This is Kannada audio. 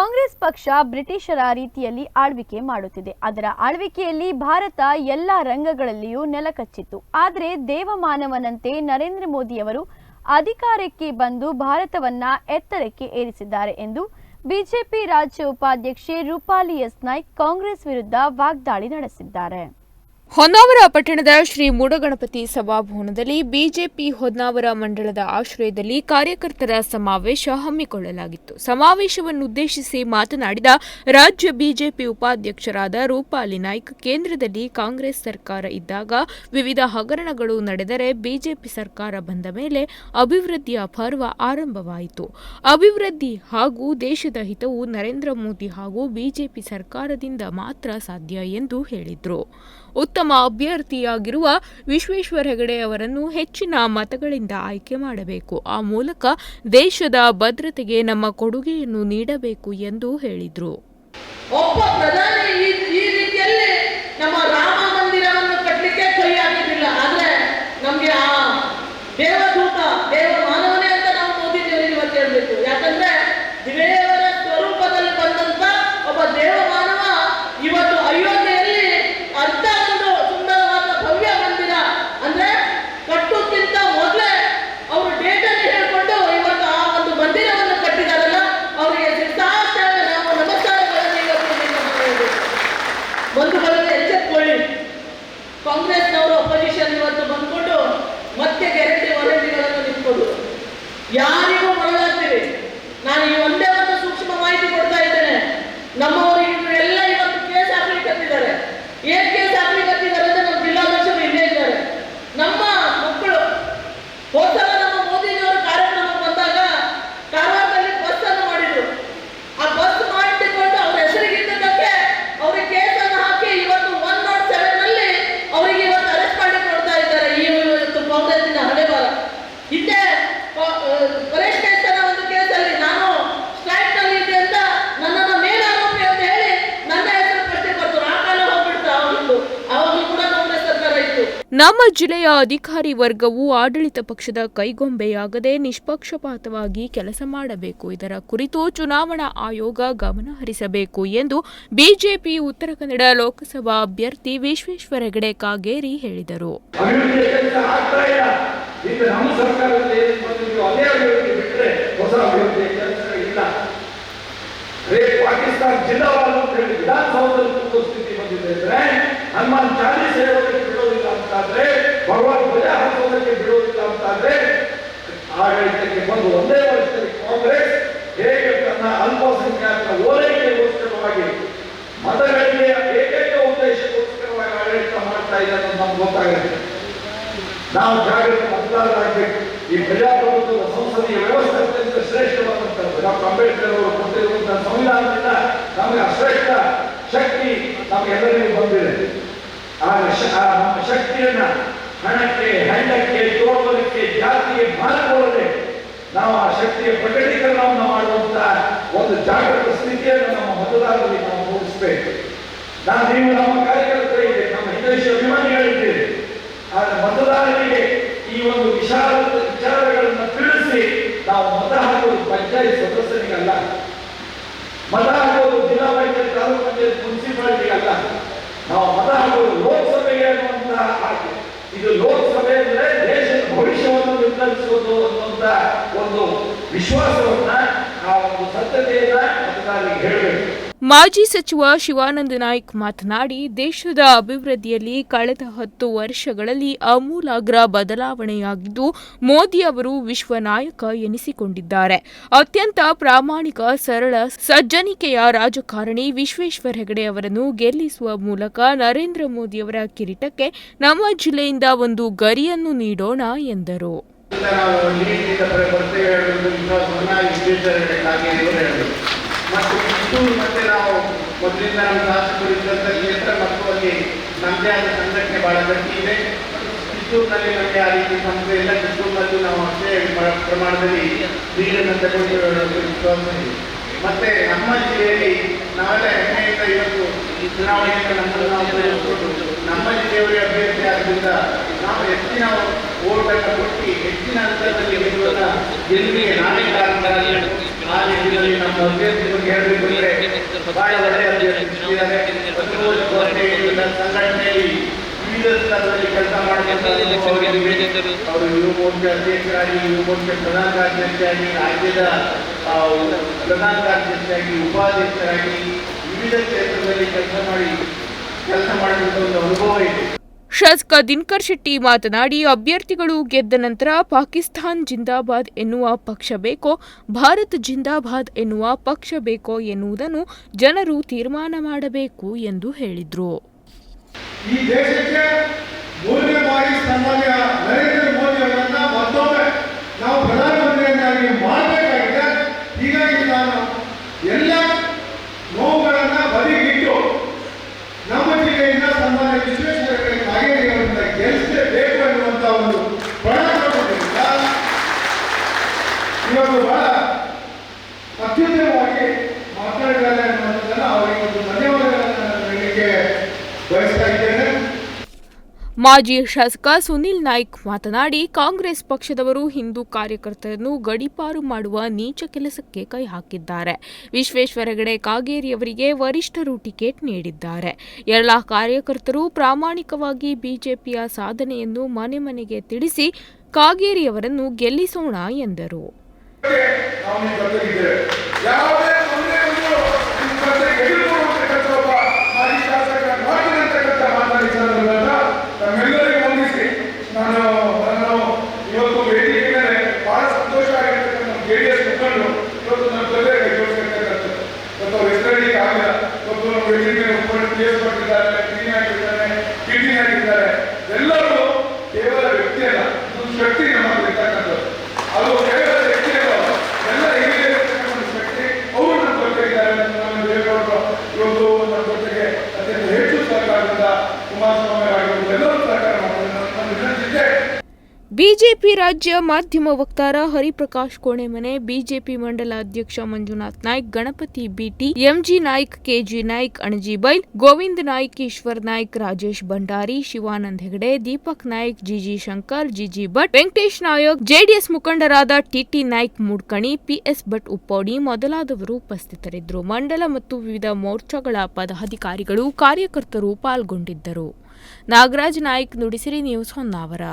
ಕಾಂಗ್ರೆಸ್ ಪಕ್ಷ ಬ್ರಿಟಿಷರ ರೀತಿಯಲ್ಲಿ ಆಳ್ವಿಕೆ ಮಾಡುತ್ತಿದೆ. ಅದರ ಆಳ್ವಿಕೆಯಲ್ಲಿ ಭಾರತ ಎಲ್ಲ ರಂಗಗಳಲ್ಲಿಯೂ ನೆಲಕಚ್ಚಿತ್ತು. ಆದರೆ ದೇವಮಾನವನಂತೆ ನರೇಂದ್ರ ಮೋದಿಯವರು ಅಧಿಕಾರಕ್ಕೆ ಬಂದು ಭಾರತವನ್ನ ಎತ್ತರಕ್ಕೆ ಏರಿಸಿದ್ದಾರೆ ಎಂದು ಬಿಜೆಪಿ ರಾಜ್ಯ ಉಪಾಧ್ಯಕ್ಷೆ ರೂಪಾಲಿ ಎಸ್ ನಾಯ್ಕ್ ಕಾಂಗ್ರೆಸ್ ವಿರುದ್ಧ ವಾಗ್ದಾಳಿ ನಡೆಸಿದ್ದಾರೆ. ಹೊನ್ನಾವರ ಪಟ್ಟಣದ ಶ್ರೀ ಮೂಡಗಣಪತಿ ಸಭಾಭವನದಲ್ಲಿ ಬಿಜೆಪಿ ಹೊನ್ನಾವರ ಮಂಡಳದ ಆಶ್ರಯದಲ್ಲಿ ಕಾರ್ಯಕರ್ತರ ಸಮಾವೇಶ ಹಮ್ಮಿಕೊಳ್ಳಲಾಗಿತ್ತು. ಸಮಾವೇಶವನ್ನುದ್ದೇಶಿಸಿ ಮಾತನಾಡಿದ ರಾಜ್ಯ ಬಿಜೆಪಿ ಉಪಾಧ್ಯಕ್ಷರಾದ ರೂಪಾಲಿ ನಾಯ್ಕ್, ಕೇಂದ್ರದಲ್ಲಿ ಕಾಂಗ್ರೆಸ್ ಸರ್ಕಾರ ಇದ್ದಾಗ ವಿವಿಧ ಹಗರಣಗಳು ನಡೆದರೆ ಬಿಜೆಪಿ ಸರ್ಕಾರ ಬಂದ ಮೇಲೆ ಅಭಿವೃದ್ಧಿಯ ಪರ್ವ ಆರಂಭವಾಯಿತು. ಅಭಿವೃದ್ಧಿ ಹಾಗೂ ದೇಶದ ಹಿತವು ನರೇಂದ್ರ ಮೋದಿ ಹಾಗೂ ಬಿಜೆಪಿ ಸರ್ಕಾರದಿಂದ ಮಾತ್ರ ಸಾಧ್ಯ ಎಂದು ಹೇಳಿದರು. ಉತ್ತಮ ಅಭ್ಯರ್ಥಿಯಾಗಿರುವ ವಿಶ್ವೇಶ್ವರ ಹೆಗಡೆ ಅವರನ್ನು ಹೆಚ್ಚಿನ ಮತಗಳಿಂದ ಆಯ್ಕೆ ಮಾಡಬೇಕು. ಆ ಮೂಲಕ ದೇಶದ ಭದ್ರತೆಗೆ ನಮ್ಮ ಕೊಡುಗೆಯನ್ನು ನೀಡಬೇಕು ಎಂದು ಹೇಳಿದರು. ನಮ್ಮ ಜಿಲ್ಲೆಯ ಅಧಿಕಾರಿ ವರ್ಗವು ಆಡಳಿತ ಪಕ್ಷದ ಕೈಗೊಂಬೆಯಾಗದೆ ನಿಷ್ಪಕ್ಷಪಾತವಾಗಿ ಕೆಲಸ ಮಾಡಬೇಕು. ಇದರ ಕುರಿತು ಚುನಾವಣಾ ಆಯೋಗ ಗಮನ ಹರಿಸಬೇಕು ಎಂದು ಬಿಜೆಪಿ ಉತ್ತರ ಕನ್ನಡ ಲೋಕಸಭಾ ಅಭ್ಯರ್ಥಿ ವಿಶ್ವೇಶ್ವರ ಹೆಗಡೆ ಕಾಗೇರಿ ಹೇಳಿದರು. ಹನುಮಾನ್ ಭಗವಾನ್ ಧ್ವಜ ಹಾಕೋದಕ್ಕೆ ಅಂತ ಅಂತಾದ್ರೆ ಆಡಳಿತಕ್ಕೆ ಬಂದು ಒಂದೇ ವರ್ಷದಲ್ಲಿ ಕಾಂಗ್ರೆಸ್ ಹೇಗೆ ತನ್ನ ಅಲ್ಪಸಂಖ್ಯಾತರ ಓಲೈಕೆಗೋಸ್ಕರವಾಗಿ, ಮತಗಳಿಗೆ ಏಕೈಕ ಉದ್ದೇಶಕ್ಕೋಸ್ಕರವಾಗಿ ಆಡಳಿತ ಮಾಡ್ತಾ ಇದೆ ಅನ್ನೋದು ನಮ್ಗೆ ಗೊತ್ತಾಗುತ್ತೆ. ನಾವು ಜಾಗೃತ ಮತದಾರರಾಗಬೇಕು ಈ ಪ್ರಜಾಪ್ರಭುತ್ವದ ಸಂಸದೀಯ ವ್ಯವಸ್ಥೆ ಅತ್ಯಂತ ಶ್ರೇಷ್ಠವಾದಂಥದ್ದು ಡಾಕ್ಟರ್ ಅಂಬೇಡ್ಕರ್ ಅವರು ಕೊಟ್ಟಿರುವಂತಹ ಸಂವಿಧಾನದಿಂದ ನಮಗೆ ಅಶ್ರೇಷ್ಠ ಶಕ್ತಿ ನಮಗೆಲ್ಲರಿಗೂ ಬಂದಿದೆ. ಆ ನಮ್ಮ ಶಕ್ತಿಯನ್ನ ಹಣಕ್ಕೆ ಹೆಂಡಕ್ಕೆ ತೋರ್ಬಲಿಕ್ಕೆ ಜಾತಿಗೆ ಮಾಡಿಕೊಳ್ಳದೆ ನಾವು ಆ ಶಕ್ತಿಯ ಪ್ರಕಟೀಕರಣವನ್ನು ಮಾಡುವಂತಹ ಒಂದು ಜಾಗೃತ ಸ್ಥಿತಿಯನ್ನು ನಮ್ಮ ಮತದಾರರಲ್ಲಿ ನಾವು ಮೂಡಿಸಬೇಕು. ನಾನು ನೀವು ನಮ್ಮ ಕಾರ್ಯಕರ್ತರಿಗೆ ನಮ್ಮ ಹಿಂದೇಶ ಅಭಿಮಾನಿ ಆದರೆ ಮತದಾರರಿಗೆ ಈ ಒಂದು ವಿಶಾಲ ವಿಚಾರಗಳನ್ನು ತಿಳಿಸಿ ನಾವು ಮತ ಹಾಕುವುದು ಪಂಚಾಯತ್ ಸದಸ್ಯರಿಗಲ್ಲ. ಮತ ಹಾಕೋದು ಜಿಲ್ಲಾ ಪಂಚಾಯತ್, ತಾಲೂಕು ಪಂಚಾಯತ್ ಮುನ್ಸಿಪಾಲಿಟಿ ಅಲ್ಲ ನಾವು ಮತ ಹಾಕೋದು ಲೋಕಸಭೆಗೆ ಅನ್ನುವಂತಹ ಆಯ್ಕೆ ಇದು ಲೋಕಸಭೆ ಅಂದ್ರೆ ದೇಶದ ಭವಿಷ್ಯವನ್ನು ನಿರ್ಧರಿಸುವುದು ಅನ್ನುವಂತ ಒಂದು ಮಾಜಿ ಸಚಿವ ಶಿವಾನಂದ ನಾಯ್ಕ್ ಮಾತನಾಡಿ, ದೇಶದ ಅಭಿವೃದ್ಧಿಯಲ್ಲಿ ಕಳೆದ ಹತ್ತು ವರ್ಷಗಳಲ್ಲಿ ಅಮೂಲಾಗ್ರ ಬದಲಾವಣೆಯಾಗಿದ್ದು, ಮೋದಿ ಅವರು ವಿಶ್ವ ನಾಯಕ ಎನಿಸಿಕೊಂಡಿದ್ದಾರೆ. ಅತ್ಯಂತ ಪ್ರಾಮಾಣಿಕ, ಸರಳ, ಸಜ್ಜನಿಕೆಯ ರಾಜಕಾರಣಿ ವಿಶ್ವೇಶ್ವರ ಹೆಗಡೆ ಅವರನ್ನು ಗೆಲ್ಲಿಸುವ ಮೂಲಕ ನರೇಂದ್ರ ಮೋದಿಯವರ ಕಿರೀಟಕ್ಕೆ ನಮ್ಮ ಜಿಲ್ಲೆಯಿಂದ ಒಂದು ಗರಿಯನ್ನು ನೀಡೋಣ ಎಂದರು. ನಾವು ನೀರಿನಿಂದ ಬರ- ಬರ್ತೇವೆ ಹೇಳುವುದು ವಿಶ್ವಾಸವನ್ನ ವಿಶ್ವೇಶ್ವರ ಕಾಗೇರಿಯವರು ಹೇಳಿದರು ಮತ್ತು ಇಷ್ಟು ಮತ್ತೆ ನಾವು ಮೊದಲಿಂದ ನಮ್ಮ ಶಾಸಕರು ಇದ್ದಂಥ ಕ್ಷೇತ್ರ ಮತ್ತು ಅಲ್ಲಿ ನಮ್ಮದೇ ಆದ ಸಂಘಟನೆ ಬಹಳ ಗಟ್ಟಿ ಇದೆ. ಕಿತ್ತೂರಿನಲ್ಲಿ ನಮಗೆ ಆ ರೀತಿ ಸಂಸ್ಥೆ ಇಲ್ಲ. ಕಿತ್ತೂರಿನಲ್ಲಿ ನಾವು ಅಷ್ಟೇ ಪ್ರ- ಪ್ರಮಾಣದಲ್ಲಿ ನೀರನ್ನು ತಗೊಂಡು ವಿಶ್ವಾಸ ಇದೆ. ಮತ್ತೆ ನಮ್ಮ ಜಿಲ್ಲೆಯಲ್ಲಿ ನಾವೆಲ್ಲ ಹೆಮ್ಮೆಯಿಂದ ಇವತ್ತು ಈ ಚುನಾವಣೆಯಿಂದ ನಮ್ಮನ್ನು ನಾವು ನಮ್ಮ ಜಿಲ್ಲೆಯವರೇ ಅಭ್ಯರ್ಥಿ ಆದ್ದರಿಂದ ನಾವು ಹೆಚ್ಚಿನ ಓಟನ್ನು ಕೊಟ್ಟು ಹೆಚ್ಚಿನ ಹಂತದಲ್ಲಿ ಗೆಲ್ಲುವುದನ್ನ ಗೆಲುವಿಗೆ ನಾನೇ ಕಾರಣರಾಗಿ ನಾನು ಇದರಲ್ಲಿ ನಮ್ಮ ಅಭ್ಯರ್ಥಿ ಬಗ್ಗೆ ಹೇಳಬೇಕು ಅಂದ್ರೆ ಬಹಳ ಒಳ್ಳೆಯ. ಸಂಘಟನೆಯಲ್ಲಿ ವಿವಿಧ ಸ್ತರದಲ್ಲಿ ಕೆಲಸ ಮಾಡಬೇಕಂತ ಅವರು ಯುವ ಮೋರ್ಚಾ ಅಧ್ಯಕ್ಷರಾಗಿ, ಯುವ ಮೋರ್ಚಾ ಪ್ರಧಾನ ಕಾರ್ಯದರ್ಶಿಯಾಗಿ, ರಾಜ್ಯದ ಪ್ರಧಾನ ಕಾರ್ಯದರ್ಶಿಯಾಗಿ, ಉಪಾಧ್ಯಕ್ಷರಾಗಿ ವಿವಿಧ ಕ್ಷೇತ್ರದಲ್ಲಿ ಕೆಲಸ ಮಾಡಿ, ಕೆಲಸ ಮಾಡಿದಂಥ ಒಂದು ಅನುಭವ ಇದೆ ಶಾಸಕ ದಿನಕರ್ ಶೆಟ್ಟಿ ಮಾತನಾಡಿ, ಅಭ್ಯರ್ಥಿಗಳು ಗೆದ್ದ ನಂತರ ಪಾಕಿಸ್ತಾನ್ ಜಿಂದಾಬಾದ್ ಎನ್ನುವ ಪಕ್ಷ ಬೇಕೋ, ಭಾರತ್ ಜಿಂದಾಬಾದ್ ಎನ್ನುವ ಪಕ್ಷ ಬೇಕೋ ಎನ್ನುವುದನ್ನು ಜನರು ತೀರ್ಮಾನ ಮಾಡಬೇಕು ಎಂದು ಹೇಳಿದರು. ಎಲ್ಲ ನೋವುಗಳನ್ನ ಬದಿಗಿಟ್ಟು ನಮ್ಮ ಜಿಲ್ಲೆಯಿಂದ ಸನ್ಮಾನ್ಯ ವಿಶ್ವೇಶ್ವರ ಕಾಗೇರಿ ಅವರನ್ನ ಗೆಲ್ಲಿಸಲೇಬೇಕು ಎನ್ನುವಂತ ಒಂದು ಪಣ ತೊಗೊಂಡಿದ್ದ ಇವತ್ತು ಮಾಜಿ ಶಾಸಕ ಸುನಿಲ್ ನಾಯ್ಕ್ ಮಾತನಾಡಿ, ಕಾಂಗ್ರೆಸ್ ಪಕ್ಷದವರು ಹಿಂದೂ ಕಾರ್ಯಕರ್ತರನ್ನು ಗಡೀಪಾರು ಮಾಡುವ ನೀಚ ಕೆಲಸಕ್ಕೆ ಕೈ ಹಾಕಿದ್ದಾರೆ. ವಿಶ್ವೇಶ್ವರ ಹೆಗಡೆ ಕಾಗೇರಿಯವರಿಗೆ ವರಿಷ್ಠರು ಟಿಕೆಟ್ ನೀಡಿದ್ದಾರೆ. ಎಲ್ಲ ಕಾರ್ಯಕರ್ತರು ಪ್ರಾಮಾಣಿಕವಾಗಿ ಬಿಜೆಪಿಯ ಸಾಧನೆಯನ್ನು ಮನೆ ಮನೆಗೆ ತಿಳಿಸಿ ಕಾಗೇರಿಯವರನ್ನು ಗೆಲ್ಲಿಸೋಣ ಎಂದರು. ನಾನು ಇವತ್ತು ವೇದಿಕೆ ಮೇಲೆ ಬಹಳ ಸಂತೋಷ ಆಗಿರ್ತಕ್ಕಂಥ ಜೆ ಡಿ ಎಸ್ ಮುಖಂಡರು ಇವತ್ತು ನನ್ನ ಜೊತೆ ಕೈ ಜೋಡಿಸಿರ್ತಕ್ಕಂಥದ್ದು ಇವತ್ತು ಅವ್ರು ಹೆಸರಳಿಗೆ ಆಗಿಲ್ಲ ಇವತ್ತು ನಮ್ಮ ವೇದಿಕೆ ಮೇಲೆ ಮುಖಂಡ ಪಿ ಎಸ್ ಮಾಡಿದ್ದಾರೆ ಕ್ಲೀನ್ ಆಗಿದ್ದಾರೆ ಕಿಡ್ನಿ ಆಗಿದ್ದಾರೆ ಎಲ್ಲರೂ ಕೇವಲ ವ್ಯಕ್ತಿ ಅಲ್ಲ ಒಂದು ಶಕ್ತಿ ನಮ್ಮಲ್ಲಿ ಇರ್ತಕ್ಕಂಥದ್ದು ಅದು ಕೇವಲ ವ್ಯಕ್ತಿ ಅಲ್ಲ ಎಲ್ಲ ಹಿರಿಯ ಒಂದು ಶಕ್ತಿ ಅವರು ನಮ್ಮ ಜೊತೆ ಇದ್ದಾರೆ ನಮ್ಮ ದೇವೇಗೌಡರು ಇವತ್ತು ನಮ್ಮ ಜೊತೆಗೆ ಅತ್ಯಂತ ಹೆಚ್ಚು ಸಹಕಾರದಿಂದ ಕುಮಾರಸ್ವಾಮಿ ಆಗಿರ್ಬೋದು ಎಲ್ಲರೂ ಸಹಕಾರ ಮಾಡ್ತಾರೆ ನನ್ನ ನನ್ನ ವಿನಂತಿ ಇದೆ ಬಿಜೆಪಿ ರಾಜ್ಯ ಮಾಧ್ಯಮ ವಕ್ತಾರ ಹರಿಪ್ರಕಾಶ್ ಕೋಣೆಮನೆ, ಬಿಜೆಪಿ ಮಂಡಲ ಅಧ್ಯಕ್ಷ Manjunath Naik, Ganapati BT MG Naik, KG Naik, Anaji Bail, Govind Naik, Ishwar Naik, Rajesh Bhandari, Shivanand Hegde, Deepak Naik, GG Shankar, GG Bhat, Venkatesh Nayak, JDS ಮುಖಂಡರಾದ ಟಿಟಿ ನಾಯ್ಕ್ ಮೂಡ್ಕಣಿ, ಪಿಎಸ್ ಭಟ್ ಉಪ್ಪೋಡಿ ಮೊದಲಾದವರು ಉಪಸ್ಥಿತರಿದ್ದರು. ಮಂಡಲ ಮತ್ತು ವಿವಿಧ ಮೋರ್ಚಾಗಳ ಪದಾಧಿಕಾರಿಗಳು ಕಾರ್ಯಕರ್ತರು ಪಾಲ್ಗೊಂಡಿದ್ದರು. ನಾಗರಾಜ್ ನಾಯ್ಕ್ ನುಡಿಸಿರಿ ನ್ಯೂಸ್ ಹೊನ್ನಾವರ.